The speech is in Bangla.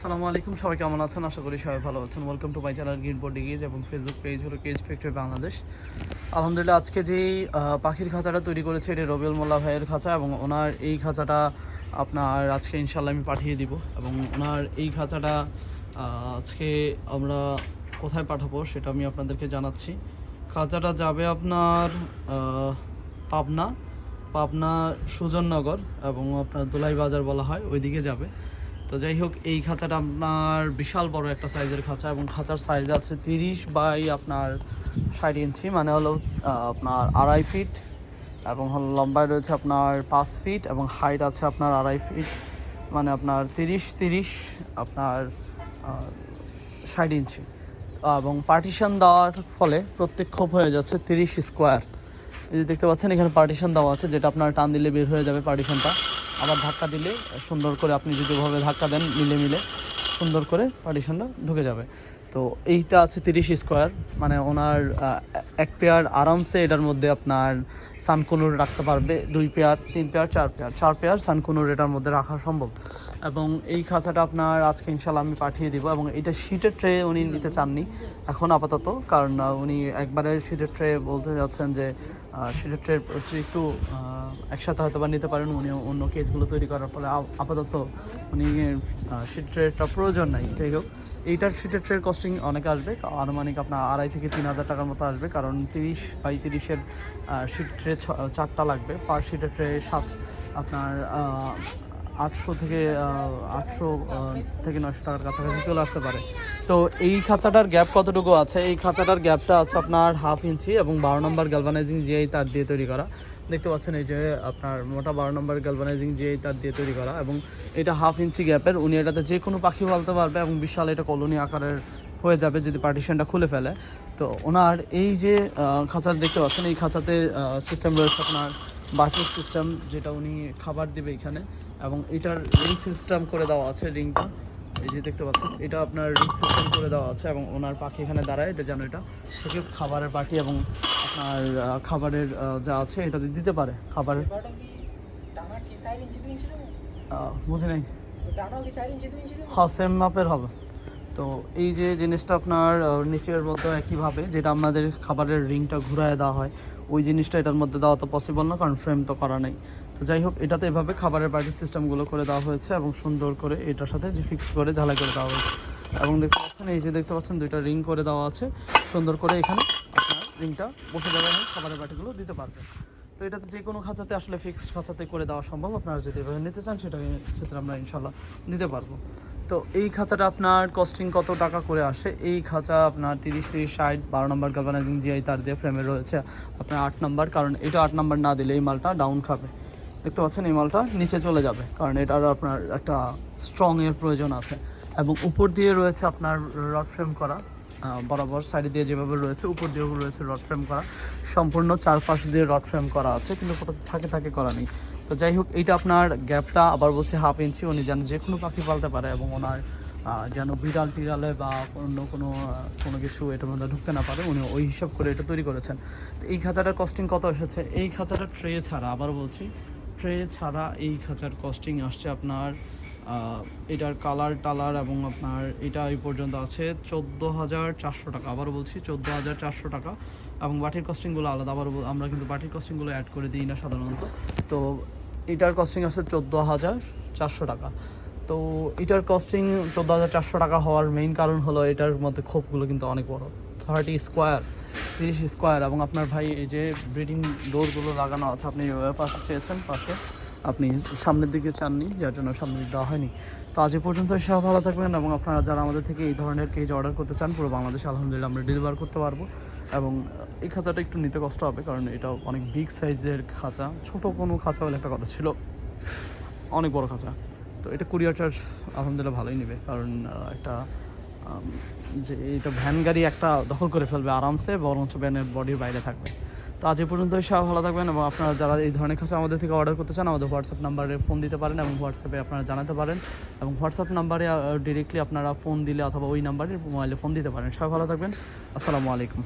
আসসালামু আলাইকুম সবাই কেমন আছেন? আশা করি সবাই ভালো আছেন। Welcome to my channel green body gauge এবং ফেসবুক পেজ হলো কেজ ফ্যাক্টরি বাংলাদেশ আলহামদুলিল্লাহ আজকে আহ, পাখির খাঁচাটা তৈরি করেছে এটি রবিউল মোল্লা ভাইয়ের খাঁচা এবং ওনার এই খাঁচাটা আপনার আজকে ইনশাল্লাহ আমি পাঠিয়ে দিব এবং ওনার এই খাঁচাটা আজকে আমরা কোথায় পাঠাবো সেটা আমি আপনাদেরকে জানাচ্ছি। খাঁচাটা যাবে আপনার পাবনা পাবনা সুজননগর এবং আপনার দোলাই বাজার বলা হয় ওইদিকে যাবে। তো যাই হোক, এই খাঁচাটা আপনার বিশাল বড় একটা সাইজের খাঁচা এবং খাঁচার সাইজ আছে তিরিশ বাই আপনার ষাট ইঞ্চি মানে হলো আপনার আড়াই ফিট এবং হলো লম্বায় রয়েছে আপনার পাঁচ ফিট এবং হাইট আছে আপনার আড়াই ফিট মানে আপনার তিরিশ তিরিশ আপনার ষাট ইঞ্চি। এবং পার্টিশন দেওয়ার ফলে প্রত্যেক খোপ হয়ে যাচ্ছে তিরিশ স্কোয়ার এই যে দেখতে পাচ্ছেন, এখানে পার্টিশন দেওয়া আছে, যেটা আপনার টান দিলে বের হয়ে যাবে পার্টিশনটা আবার ধাক্কা দিলে সুন্দর করে আপনি যদি ওভাবে ধাক্কা দেন মিলে মিলে, সুন্দর করে পার্টিশনটা ঢুকে যাবে। তো এইটা আছে তিরিশ স্কোয়ার মানে ওনার এক পেয়ার আরামসে এটার মধ্যে আপনার সানকুনুর রাখতে পারবে দুই পেয়ার, তিন পেয়ার, চার পেয়ার। চার পেয়ার সানকুনুর এটার মধ্যে রাখা সম্ভব। এবং এই খাঁচাটা আপনার আজকে ইনশাল্লাহ আমি পাঠিয়ে দিব এবং এটা শীটের ট্রে উনি নিতে চাননি। এখন আপাতত, কারণ উনি একবারে শীটের ট্রে বলতে যাচ্ছেন যে শীটের ট্রে একটু একসাথে হয়তো বা নিতে পারেন উনি অন্য কেসগুলো তৈরি করার ফলে আপাতত উনি শীট ট্রেটা প্রয়োজন নাই। যাই হোক, এইটার শীটের ট্রের কস্টিং অনেক আসবে। আনুমানিক আপনার আড়াই থেকে তিন হাজার টাকার মতো আসবে, কারণ তিরিশ বাই তিরিশের শীট ট্রে চারটা লাগবে। পার শীটের ট্রে সাত, আপনার আটশো থেকে আটশো থেকে নশো টাকার কাছাকাছি চলে আসতে পারে। তো এই খাঁচাটার গ্যাপ কতটুকু আছে? এই খাঁচাটার গ্যাপটা আছে আপনার হাফ ইঞ্চি এবং বারো নম্বর গ্যালভানাইজিং জিআই তার দিয়ে তৈরি করা। দেখতে পাচ্ছেন এই যে আপনার মোটা বারো নম্বর গ্যালভানাইজিং জিআই তার দিয়ে তৈরি করা এবং এটা হাফ ইঞ্চি গ্যাপের। উনি এটাতে যে কোনো পাখি পালতে পারবে এবং বিশাল এটা কলোনি আকারের হয়ে যাবে যদি পার্টিশনটা খুলে ফেলে। তো ওনার এই যে খাঁচা দেখতে পাচ্ছেন এই খাঁচাতে সিস্টেম রয়েছে আপনার বাটির সিস্টেম যেটা উনি খাবার দেবে এখানে। এবং এটার রিং সিস্টেম করে দেওয়া আছে রিংটা এই যে দেখতে পাচ্ছেন এটা আপনার রিং সিস্টেম করে দেওয়া আছে এবং ওনার পাখি এখানে দাঁড়ায় এটা যেন এটা থেকে খাবারের পাখি এবং আপনার খাবারের যা আছে এটা দিয়ে দিতে পারে খাবারের বুঝি নাই। হ্যাঁ সেম মাপের হবে। তো এই যে জিনিসটা আপনার নিচের মধ্যে একইভাবে যেটা আমাদের খাবারের রিংটা ঘুরায় দেওয়া হয়, ওই জিনিসটা এটার মধ্যে দেওয়া তো পসিবল না, কারণ ফ্রেম তো করা নেই। তো যাই হোক, এটাতে এভাবে খাবারের পার্টি সিস্টেমগুলো করে দেওয়া হয়েছে এবং সুন্দর করে এটার সাথে যে ফিক্স করে ঝালাই করে দেওয়া হয়েছে। এবং দেখতে পাচ্ছেন, এই যে দেখতে পাচ্ছেন, দুইটা রিং করে দেওয়া আছে। সুন্দর করে এখানে আপনার রিংটা বসে যাবে এবং খাবারের বাটিগুলো দিতে পারবে তো এটাতে যে কোনো খাঁচাতে আসলে ফিক্সড খাঁচাতে করে দেওয়া সম্ভব। আপনারা যদি এভাবে নিতে চান সেটা ক্ষেত্রে আমরা ইনশাল্লাহ দিতে পারব। তো এই খাঁচাটা আপনার কস্টিং কত টাকা করে আসে? এই খাঁচা আপনার তিরিশ তিরিশ, ষাট, বারো নম্বর গার্বানাইজিং জিআই তার দিয়ে ফ্রেমে রয়েছে আপনার আট নম্বর কারণ এটা আট নম্বর না দিলে এই মালটা ডাউন খাবে। দেখতে পাচ্ছেন এই মালটা নিচে চলে যাবে, কারণ এটার আপনার একটা স্ট্রং এর প্রয়োজন আছে। এবং উপর দিয়ে রয়েছে আপনার রড ফ্রেম করা বরাবর সাইডে দিয়ে যেভাবে রয়েছে, উপর দিয়েও রয়েছে রড ফ্রেম করা। সম্পূর্ণ চারপাশ দিয়ে রড ফ্রেম করা আছে, কিন্তু কোথাও থাকে থাকে করা নেই। তো যাই হোক, এইটা আপনার গ্যাপটা আবার বলছে হাফ ইঞ্চি। উনি যেন যে কোনো পাখি পালতে পারে এবং ওনার যেন বিড়াল টিড়ালে বা অন্য কোনো কোনো কিছু এটার মধ্যে ঢুকতে না পারে উনি ওই হিসাব করে এটা তৈরি করেছেন। তো এই খাঁচাটার কস্টিং কত এসেছে? এই খাঁচাটা ট্রে ছাড়া, আবার বলছি ট্রে ছাড়া এই খাঁচার কস্টিং আসছে আপনার এটার কালার টালার এবং আপনার এটা এই পর্যন্ত আছে চোদ্দ হাজার চারশো টাকা। আবারও বলছি, চোদ্দ হাজার চারশো টাকা। এবং বাটির কস্টিংগুলো আলাদা। আবার আমরা কিন্তু বাটির কস্টিংগুলো অ্যাড করে দিই না সাধারণত। তো এটার কস্টিং আছে চোদ্দ হাজার চারশো টাকা। তো এটার কস্টিং চোদ্দ হাজার চারশো টাকা হওয়ার মেইন কারণ হলো এটার মধ্যে খোপগুলো কিন্তু অনেক বড়। থার্টি স্কোয়ার তিরিশ স্কোয়ার এবং আপনার ভাই এই যে ব্রিডিং ডোরগুলো লাগানো আছে, আপনি পাশে চেয়েছেন, পাশে আপনি সামনের দিকে চাননি, যার জন্য সামনে দিকে দেওয়া হয়নি। তো আজ পর্যন্ত সব ভালো থাকবেন এবং আপনারা যারা আমাদের থেকে এই ধরনের কেজ অর্ডার করতে চান, পুরো বাংলাদেশে আলহামদুলিল্লাহ আমরা ডেলিভার করতে পারব। এবং এই খাঁচাটা একটু নিতে কষ্ট হবে, কারণ এটা অনেক বিগ সাইজের খাঁচা। ছোট কোনো খাঁচা বলে একটা কথা ছিল, অনেক বড় খাঁচা। তো এটা কুরিয়ার চার্জ আলহামদুলিল্লাহ ভালোই নেবে, কারণ একটা যে এটা ভ্যান গাড়ি একটা দখল করে ফেলবে আরামসে, বরঞ্চ ভ্যানের বডির বাইরে থাকবে। তো আজ পর্যন্ত সব ভালো থাকবেন এবং আপনারা যারা এই ধরনের কাছে আমাদের থেকে অর্ডার করতে চান, আমাদের হোয়াটসঅ্যাপ নাম্বারে ফোন দিতে পারেন এবং হোয়াটসঅ্যাপে আপনারা জানাতে পারেন এবং হোয়াটসঅ্যাপ নাম্বারে ডিরেক্টলি আপনারা ফোন দিলে অথবা ওই নাম্বারে মোবাইলে ফোন দিতে পারেন। সব ভালো থাকবেন। আসসালামু আলাইকুম।